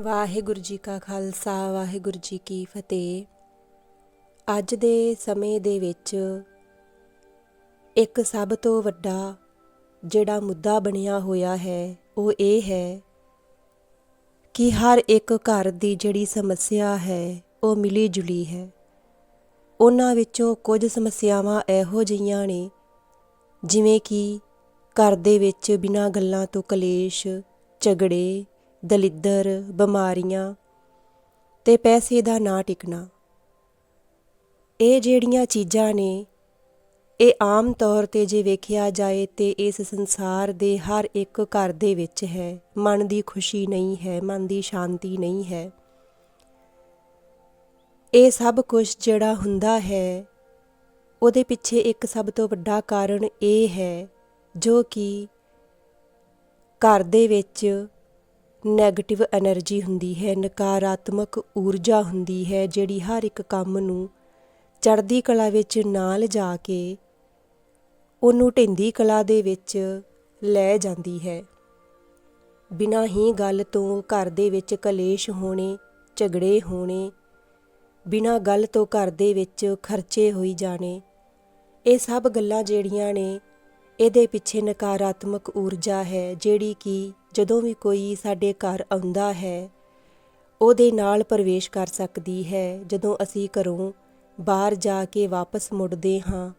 ਵਾਹਿਗੁਰੂ ਜੀ ਕਾ ਖਾਲਸਾ, ਵਾਹਿਗੁਰੂ ਜੀ ਕੀ ਫਤਿਹ। ਅੱਜ ਦੇ ਸਮੇਂ ਦੇ ਵਿੱਚ ਇੱਕ ਸਭ ਤੋਂ ਵੱਡਾ ਜਿਹੜਾ ਮੁੱਦਾ ਬਣਿਆ ਹੋਇਆ ਹੈ, ਉਹ ਇਹ ਹੈ ਕਿ ਹਰ ਇੱਕ ਘਰ ਦੀ ਜਿਹੜੀ ਸਮੱਸਿਆ ਹੈ, ਉਹ ਮਿਲੀ ਜੁਲੀ ਹੈ। ਉਹਨਾਂ ਵਿੱਚੋਂ ਕੁਝ ਸਮੱਸਿਆਵਾਂ ਇਹੋ ਜਿਹੀਆਂ ਨੇ, ਜਿਵੇਂ ਕਿ ਘਰ ਦੇ ਵਿੱਚ ਬਿਨਾਂ ਗੱਲਾਂ ਤੋਂ ਕਲੇਸ਼, ਝਗੜੇ ਦਲਿੱਦਰ, ਬਿਮਾਰੀਆਂ ਤੇ ਪੈਸੇ ਦਾ ਨਾ ਟਿਕਣਾ। ਇਹ ਜਿਹੜੀਆਂ ਚੀਜ਼ਾਂ ਨੇ, ਇਹ ਆਮ ਤੌਰ ਤੇ ਜੇ ਵੇਖਿਆ ਜਾਏ ਤੇ ਇਸ ਸੰਸਾਰ ਦੇ ਹਰ ਇੱਕ ਘਰ ਦੇ ਵਿੱਚ ਹੈ। ਮਨ ਦੀ ਖੁਸ਼ੀ ਨਹੀਂ ਹੈ, ਮਨ ਦੀ ਸ਼ਾਂਤੀ ਨਹੀਂ ਹੈ। ਇਹ ਸਭ ਕੁਝ ਜਿਹੜਾ ਹੁੰਦਾ ਹੈ, ਉਹਦੇ ਪਿੱਛੇ ਇੱਕ ਸਭ ਤੋਂ ਵੱਡਾ ਕਾਰਨ ਇਹ ਹੈ ਜੋ ਕਿ ਘਰ ਦੇ ਵਿੱਚ ਨੈਗੇਟਿਵ ਐਨਰਜੀ ਹੁੰਦੀ ਹੈ, ਨਕਾਰਾਤਮਕ ਊਰਜਾ ਹੁੰਦੀ ਹੈ, ਜਿਹੜੀ ਹਰ ਇੱਕ ਕੰਮ ਨੂੰ ਚੜ੍ਹਦੀ ਕਲਾ ਵਿੱਚ ਨਾਲ ਜਾ ਕੇ ਉਹਨੂੰ ਢਿੰਦੀ ਕਲਾ ਦੇ ਵਿੱਚ ਲੈ ਜਾਂਦੀ ਹੈ। ਬਿਨਾਂ ਹੀ ਗੱਲ ਤੋਂ ਘਰ ਦੇ ਵਿੱਚ ਕਲੇਸ਼ ਹੋਣੇ, ਝਗੜੇ ਹੋਣੇ, ਬਿਨਾਂ ਗੱਲ ਤੋਂ ਘਰ ਦੇ ਵਿੱਚ ਖਰਚੇ ਹੋਈ ਜਾਣੇ, ਇਹ ਸਭ ਗੱਲਾਂ ਜਿਹੜੀਆਂ ਨੇ ਇਹਦੇ ਪਿੱਛੇ ਨਕਾਰਾਤਮਕ ਊਰਜਾ ਹੈ, ਜਿਹੜੀ ਕਿ ਜਦੋਂ ਵੀ ਕੋਈ ਸਾਡੇ ਘਰ ਆਉਂਦਾ ਹੈ, ਉਹਦੇ ਨਾਲ ਪ੍ਰਵੇਸ਼ ਕਰ ਸਕਦੀ ਹੈ। ਜਦੋਂ ਅਸੀਂ ਘਰੋਂ ਬਾਹਰ ਜਾ ਕੇ ਵਾਪਸ ਮੁੜਦੇ ਹਾਂ,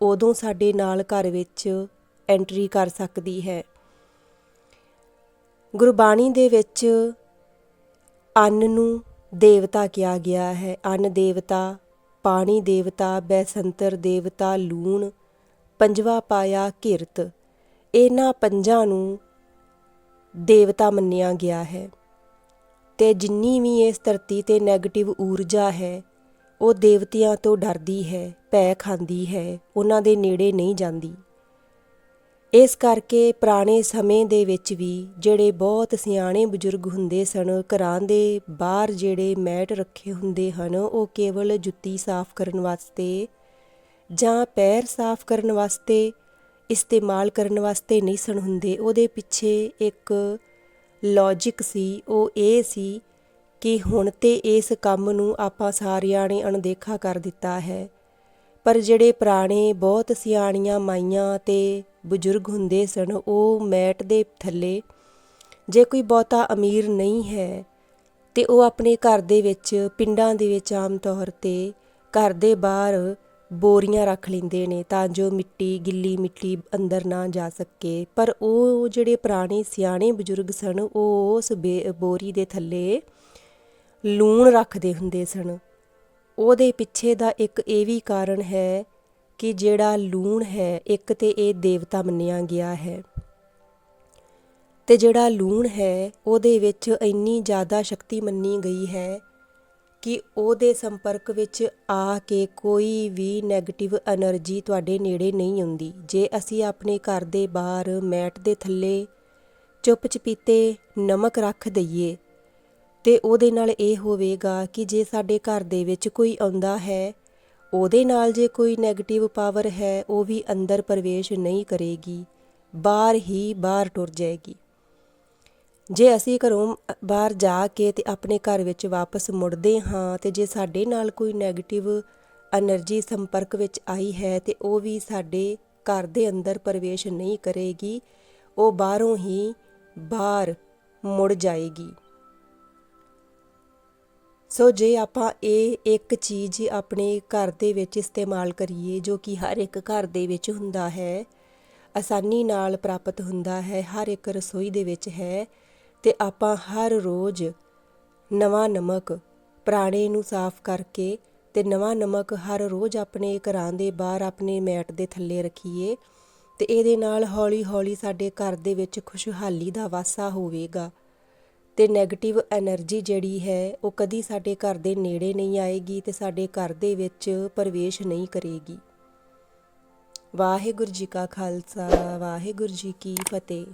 ਉਦੋਂ ਸਾਡੇ ਨਾਲ ਘਰ ਵਿੱਚ ਐਂਟਰੀ ਕਰ ਸਕਦੀ ਹੈ। ਗੁਰਬਾਣੀ ਦੇ ਵਿੱਚ ਅੰਨ ਨੂੰ ਦੇਵਤਾ ਕਿਹਾ ਗਿਆ ਹੈ। ਅੰਨ ਦੇਵਤਾ, ਪਾਣੀ ਦੇਵਤਾ, ਬੈਸੰਤਰ ਦੇਵਤਾ, ਲੂਣ ਪੰਜਵਾ ਪਾਇਆ ਕਿਰਤ ਇਹਨਾਂ ਪੰਜਾਂ ਨੂੰ ਦੇਵਤਾ ਮੰਨਿਆ ਗਿਆ ਹੈ। ਤੇ ਜਿੰਨੀ ਵੀ ਇਸ ਧਰਤੀ ਤੇ 네ਗੇਟਿਵ ਊਰਜਾ ਹੈ, ਉਹ ਦੇਵਤਿਆਂ ਤੋਂ ਡਰਦੀ ਹੈ, ਭੈ ਖਾਂਦੀ ਹੈ, ਉਹਨਾਂ ਦੇ ਨੇੜੇ ਨਹੀਂ ਜਾਂਦੀ। ਇਸ ਕਰਕੇ ਪੁਰਾਣੇ ਸਮੇਂ ਦੇ ਵਿੱਚ ਵੀ ਜਿਹੜੇ ਬਹੁਤ ਸਿਆਣੇ ਬਜ਼ੁਰਗ ਹੁੰਦੇ ਸਨ, ਘਰਾਂ ਦੇ ਬਾਹਰ ਜਿਹੜੇ ਮੈਟ ਰੱਖੇ ਹੁੰਦੇ ਹਨ, ਉਹ ਕੇਵਲ ਜੁੱਤੀ ਸਾਫ਼ ਕਰਨ ਵਾਸਤੇ ਜਾਂ ਪੈਰ ਸਾਫ਼ ਕਰਨ ਵਾਸਤੇ, ਇਸਤੇਮਾਲ ਕਰਨ ਵਾਸਤੇ ਨਹੀਂ ਸਨ ਹੁੰਦੇ। ਉਹਦੇ ਪਿੱਛੇ ਇੱਕ ਲੌਜੀਕ ਸੀ, ਉਹ ਇਹ ਸੀ ਕਿ ਹੁਣ ਤੇ ਇਸ ਕੰਮ ਨੂੰ ਆਪਾਂ ਸਾਰਿਆਂ ਨੇ ਅਣਦੇਖਾ ਕਰ ਦਿੱਤਾ ਹੈ। ਪਰ ਜਿਹੜੇ ਪੁਰਾਣੇ, ਬਹੁਤ ਸਿਆਣੀਆਂ ਮਾਈਆਂ ਤੇ ਬਜ਼ੁਰਗ ਹੁੰਦੇ ਸਨ, ਉਹ ਮੈਟ ਦੇ ਥੱਲੇ ਜੇ ਕੋਈ ਬਹੁਤਾ ਅਮੀਰ ਨਹੀਂ ਹੈ ਤੇ ਉਹ ਆਪਣੇ ਘਰ ਦੇ ਵਿੱਚ, ਪਿੰਡਾਂ ਦੇ ਵਿੱਚ ਆਮ ਤੌਰ ਤੇ ਘਰ ਦੇ ਬਾਹਰ ਬੋਰੀਆਂ ਰੱਖ ਲੈਂਦੇ ਨੇ ਤਾਂ ਜੋ ਮਿੱਟੀ, ਗਿੱਲੀ ਮਿੱਟੀ ਅੰਦਰ ਨਾ ਜਾ ਸਕੇ। ਪਰ ਉਹ ਜਿਹੜੇ ਪੁਰਾਣੇ, ਸਿਆਣੇ ਬਜ਼ੁਰਗ ਸਨ, ਉਹ ਉਸ ਬੋਰੀ ਦੇ ਥੱਲੇ ਲੂਣ ਰੱਖਦੇ ਹੁੰਦੇ ਸਨ। ਉਹਦੇ ਪਿੱਛੇ ਦਾ ਇੱਕ ਇਹ ਵੀ ਕਾਰਨ ਹੈ ਕਿ ਜਿਹੜਾ ਲੂਣ ਹੈ, ਇੱਕ ਤੇ ਇਹ ਦੇਵਤਾ ਮੰਨਿਆ ਗਿਆ ਹੈ। ਤੇ ਜਿਹੜਾ ਲੂਣ ਹੈ, ਉਹਦੇ ਵਿੱਚ ਇੰਨੀ ਜ਼ਿਆਦਾ ਸ਼ਕਤੀ ਮੰਨੀ ਗਈ ਹੈ ਕਿ ਉਹਦੇ ਸੰਪਰਕ ਵਿੱਚ ਆ ਕੇ ਕੋਈ ਵੀ 네ਗੇਟਿਵ એનર્ਜੀ ਤੁਹਾਡੇ ਨੇੜੇ ਨਹੀਂ ਆਉਂਦੀ। ਜੇ ਅਸੀਂ ਆਪਣੇ ਘਰ ਦੇ ਬਾਹਰ ਮੈਟ ਦੇ ਥੱਲੇ ਚੁੱਪ ਚਪੀਤੇ ਨਮਕ ਰੱਖ ਦਈਏ, ਤੇ ਉਹਦੇ ਨਾਲ ਇਹ ਹੋਵੇਗਾ ਕਿ ਜੇ ਸਾਡੇ ਘਰ ਦੇ ਵਿੱਚ ਕੋਈ ਆਉਂਦਾ ਹੈ, ਉਹਦੇ ਨਾਲ ਜੇ ਕੋਈ 네ਗੇਟਿਵ ਪਾਵਰ ਹੈ, ਉਹ ਵੀ ਅੰਦਰ ਪ੍ਰਵੇਸ਼ ਨਹੀਂ ਕਰੇਗੀ, ਬਾਹਰ ਹੀ ਬਾਹਰ ਟੁਰ ਜਾਏਗੀ। ਜੇ ਅਸੀਂ ਘਰੋਂ ਬਾਹਰ ਜਾ ਕੇ ਤੇ ਆਪਣੇ ਘਰ ਵਿੱਚ ਵਾਪਸ ਮੁੜਦੇ ਹਾਂ ਤੇ ਜੇ ਸਾਡੇ ਨਾਲ ਕੋਈ ਨੈਗੇਟਿਵ એનર્ਜੀ ਸੰਪਰਕ ਵਿੱਚ ਆਈ ਹੈ ਤੇ ਉਹ ਵੀ ਸਾਡੇ ਘਰ ਦੇ ਅੰਦਰ ਪ੍ਰਵੇਸ਼ ਨਹੀਂ ਕਰੇਗੀ, ਉਹ ਬਾਹਰੋਂ ਹੀ ਬਾਹਰ ਮੁੜ ਜਾਏਗੀ। ਸੋ ਜੇ ਆਪਾਂ ਇਹ ਇੱਕ ਚੀਜ਼ ਆਪਣੇ ਘਰ ਦੇ ਵਿੱਚ ਇਸਤੇਮਾਲ ਕਰੀਏ ਜੋ ਕਿ ਹਰ ਇੱਕ ਘਰ ਦੇ ਵਿੱਚ ਹੁੰਦਾ ਹੈ, ਆਸਾਨੀ ਨਾਲ ਪ੍ਰਾਪਤ ਹੁੰਦਾ ਹੈ, ਹਰ ਇੱਕ ਰਸੋਈ ਦੇ ਵਿੱਚ ਹੈ ਅਤੇ ਆਪਾਂ ਹਰ ਰੋਜ਼ ਨਵਾਂ ਨਮਕ ਪੁਰਾਣੇ ਨੂੰ ਸਾਫ਼ ਕਰਕੇ ਅਤੇ ਨਵਾਂ ਨਮਕ ਹਰ ਰੋਜ਼ ਆਪਣੇ ਘਰਾਂ ਦੇ ਬਾਹਰ ਆਪਣੇ ਮੈਟ ਦੇ ਥੱਲੇ ਰੱਖੀਏ ਅਤੇ ਇਹਦੇ ਨਾਲ ਹੌਲੀ ਹੌਲੀ ਸਾਡੇ ਘਰ ਦੇ ਵਿੱਚ ਖੁਸ਼ਹਾਲੀ ਦਾ ਵਾਸਾ ਹੋਵੇਗਾ। ਅਤੇ ਨੈਗੇਟਿਵ ਐਨਰਜੀ ਜਿਹੜੀ ਹੈ, ਉਹ ਕਦੀ ਸਾਡੇ ਘਰ ਦੇ ਨੇੜੇ ਨਹੀਂ ਆਏਗੀ ਅਤੇ ਸਾਡੇ ਘਰ ਦੇ ਵਿੱਚ ਪ੍ਰਵੇਸ਼ ਨਹੀਂ ਕਰੇਗੀ। ਵਾਹਿਗੁਰੂ ਜੀ ਕਾ ਖਾਲਸਾ, ਵਾਹਿਗੁਰੂ ਜੀ ਕੀ ਫਤਿਹ।